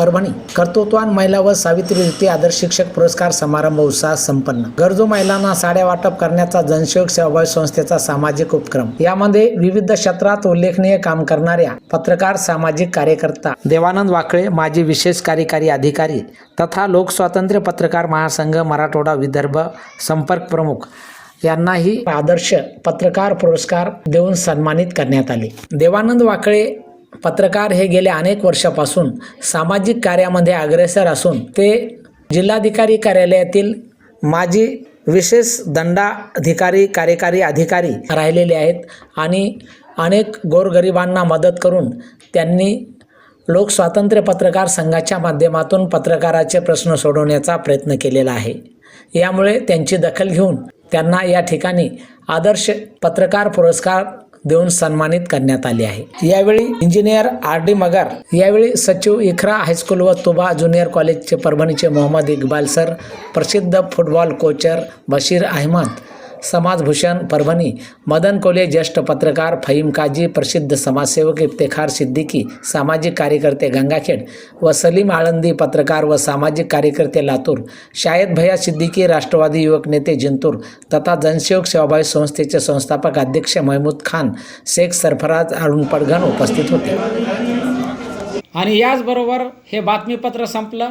परभणी. कर्तृत्वान महिला व सावित्री युती आदर्श शिक्षक पुरस्कार समारंभ उत्साह संपन्न. गरजू महिलांना साड्या वाटप करण्याचा जनसेवक सेवाभावी संस्थेचा सामाजिक उपक्रम. यामध्ये विविध क्षेत्रात उल्लेखनीय काम करणाऱ्या पत्रकार सामाजिक कार्यकर्ता देवानंद वाकळे माजी विशेष कार्यकारी अधिकारी तथा लोकस्वातंत्र्य पत्रकार महासंघ मराठवाडा विदर्भ संपर्क प्रमुख यांनाही आदर्श पत्रकार पुरस्कार देऊन सन्मानित करण्यात आले. देवानंद वाकळे पत्रकार हे गेल्या अनेक वर्षापासून सामाजिक कार्यामध्ये अग्रेसर असून ते जिल्हाधिकारी कार्यालयातील माजी विशेष दंडाधिकारी कार्यकारी अधिकारी राहिलेले आहेत आणि अनेक गोरगरिबांना मदत करून त्यांनी लोकस्वातंत्र्य पत्रकार संघाच्या माध्यमातून पत्रकाराचे प्रश्न सोडवण्याचा प्रयत्न केलेला आहे. यामुळे त्यांची दखल घेऊन त्यांना या ठिकाणी आदर्श पत्रकार पुरस्कार देऊन सन्मानित करण्यात आले आहे. यावेळी इंजिनियर आर डी मगर यावेळी सचिव इखरा हायस्कूल व तुबा ज्युनियर कॉलेजचे परभणीचे मोहम्मद इक्बाल सर प्रसिद्ध फुटबॉल कोचर बशीर अहमद समाजभूषण परभणी मदन कोले ज्येष्ठ पत्रकार फहीम काजी प्रसिद्ध समाजसेवक इफ्तेखार सिद्दीकी सामाजिक कार्यकर्ते गंगाखेड व सलीम आळंदी पत्रकार व सामाजिक कार्यकर्ते लातूर शायद भैया सिद्दीकी राष्ट्रवादी युवक नेते जिंतूर तथा जनसेवक सेवाभावी संस्थेचे संस्थापक अध्यक्ष महमूद खान शेख सरफराज अरुण पडघन उपस्थित होते. आणि याचबरोबर हे बातमीपत्र संपलं.